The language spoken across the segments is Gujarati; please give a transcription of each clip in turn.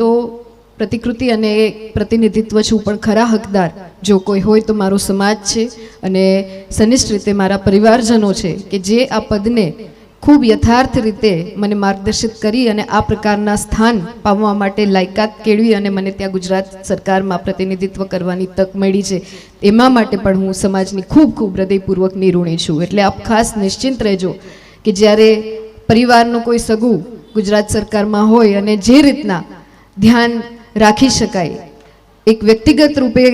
તો પ્રતિકૃતિ અને પ્રતિનિધિત્વ છું, પણ ખરા હકદાર. જો કોઈ હોય તો મારો સમાજ છે અને સનિષ્ઠ રીતે મારા પરિવારજનો છે કે જે આ પદને ખૂબ યથાર્થ રીતે મને માર્ગદર્શિત કરી અને આ પ્રકારના સ્થાન પામવા માટે લાયકાત કેળવી અને મને ત્યાં ગુજરાત સરકારમાં પ્રતિનિધિત્વ કરવાની તક મળી છે. એમાં માટે પણ હું સમાજની ખૂબ ખૂબ હૃદયપૂર્વક ઋણી છું. એટલે આપ ખાસ નિશ્ચિંત રહેજો કે જ્યારે પરિવારનો કોઈ સગું ગુજરાત સરકારમાં હોય અને જે રીતના ધ્યાન રાખી શકાય. એક વ્યક્તિગત રૂપે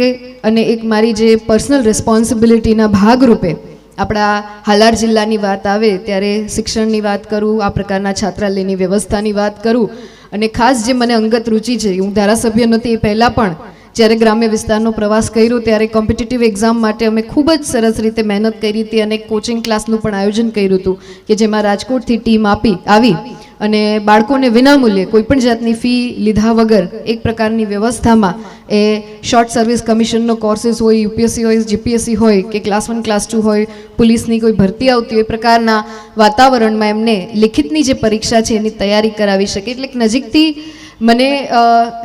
અને એક મારી જે પર્સનલ રિસ્પોન્સિબિલિટીના ભાગરૂપે આપણા હાલાર જિલ્લાની વાત આવે ત્યારે શિક્ષણની વાત કરું, આ પ્રકારના છાત્રાલયની વ્યવસ્થાની વાત કરું અને ખાસ જે મને અંગત રુચિ છે, હું ધારાસભ્ય નથી, એ પહેલાં પણ જ્યારે ગ્રામ્ય વિસ્તારનો પ્રવાસ કર્યો ત્યારે કોમ્પિટિટિવ એક્ઝામ માટે અમે ખૂબ જ સરસ રીતે મહેનત કરી હતી અને કોચિંગ ક્લાસનું પણ આયોજન કર્યું હતું કે જેમાં રાજકોટથી ટીમ આપી, આવી અને બાળકોને વિનામૂલ્યે કોઈ પણ જાતની ફી લીધા વગર એક પ્રકારની વ્યવસ્થામાં એ શોર્ટ સર્વિસ કમિશનનો કોર્સિસ હોય યુપીએસસી હોય જીપીએસસી હોય કે ક્લાસ વન ક્લાસ ટુ હોય, પોલીસની કોઈ ભરતી આવતી હોય એ પ્રકારના વાતાવરણમાં એમને લિખિતની જે પરીક્ષા છે એની તૈયારી કરાવી શકે. એટલે નજીકથી મને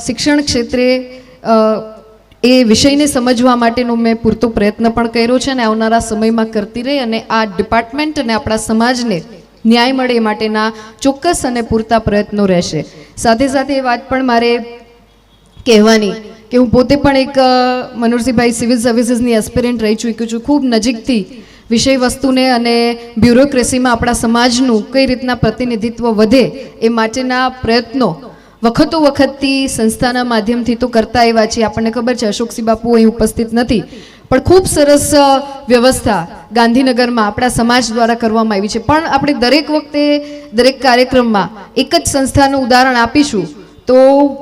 શિક્ષણ ક્ષેત્રે એ વિષયને સમજવા માટેનો મેં પૂરતો પ્રયત્ન પણ કર્યો છે અને આવનારા સમયમાં કરતી રહી અને આ ડિપાર્ટમેન્ટ અને આપણા સમાજને ન્યાય મળે એ માટેના ચોક્કસ અને પૂરતા પ્રયત્નો રહેશે. સાથે સાથે એ વાત પણ મારે કહેવાની કે હું પોતે પણ એક અ, સિવિલ સર્વિસીસની એસ્પિરન્ટ રહી ચૂક્યું છું. ખૂબ નજીકથી વિષય વસ્તુને અને બ્યુરોક્રેસીમાં આપણા સમાજનું કઈ રીતના પ્રતિનિધિત્વ વધે એ માટેના પ્રયત્નો વખતો વખતથી સંસ્થાના માધ્યમથી તો કરતા એવા છીએ. આપણને ખબર છે અશોકસિંહ બાપુ અહીં ઉપસ્થિત નથી. પણ ખૂબ સરસ વ્યવસ્થા ગાંધીનગરમાં આપણા સમાજ દ્વારા કરવામાં આવી છે. પણ આપણે દરેક વખતે, દરેક કાર્યક્રમમાં એક જ સંસ્થાનું ઉદાહરણ આપીશું. તો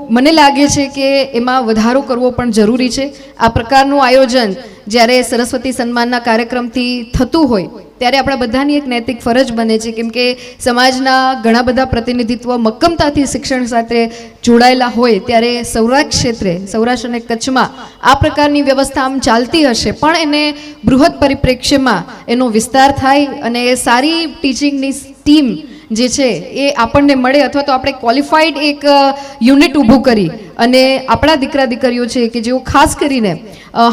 મને લાગે છે કે એમાં વધારો કરવો પણ જરૂરી છે. આ પ્રકારનું આયોજન જ્યારે સરસ્વતી સન્માનના કાર્યક્રમથી થતું હોય ત્યારે આપણા બધાની એક નૈતિક ફરજ બને છે, કેમ કે સમાજના ઘણા બધા પ્રતિનિધિત્વ મક્કમતાથી શિક્ષણ સાથે જોડાયેલા હોય, ત્યારે સૌરાષ્ટ્ર ક્ષેત્રે, સૌરાષ્ટ્ર અને કચ્છમાં આ પ્રકારની વ્યવસ્થા આમ ચાલતી હશે, પણ એને બૃહદ પરિપ્રેક્ષ્યમાં એનો વિસ્તાર થાય અને સારી ટીચિંગની ટીમ જે છે એ આપણને મળે અથવા તો આપણે ક્વોલિફાઈડ એક યુનિટ ઊભું કરી અને આપણા દીકરા દીકરીઓ છે કે જેઓ ખાસ કરીને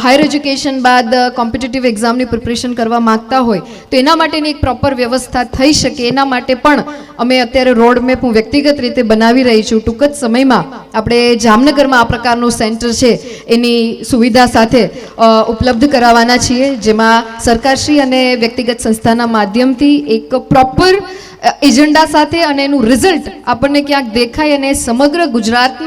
હાયર એજ્યુકેશન બાદ કોમ્પિટિટિવ એક્ઝામની પ્રિપરેશન કરવા માગતા હોય, તો એના માટેની એક પ્રોપર વ્યવસ્થા થઈ શકે. એના માટે પણ અમે અત્યારે રોડ મેપ હું વ્યક્તિગત રીતે બનાવી રહી છું. ટૂંક જ સમયમાં આપણે જામનગરમાં આ પ્રકારનું સેન્ટર છે, એની સુવિધા સાથે ઉપલબ્ધ કરાવવાના છીએ. જેમાં સરકારશ્રી અને વ્યક્તિગત સંસ્થાના માધ્યમથી એક પ્રોપર એજન્ડા સાથે અને એનું રિઝલ્ટ આપણને ક્યાંક દેખાય અને સમગ્ર ગુજરાતમાં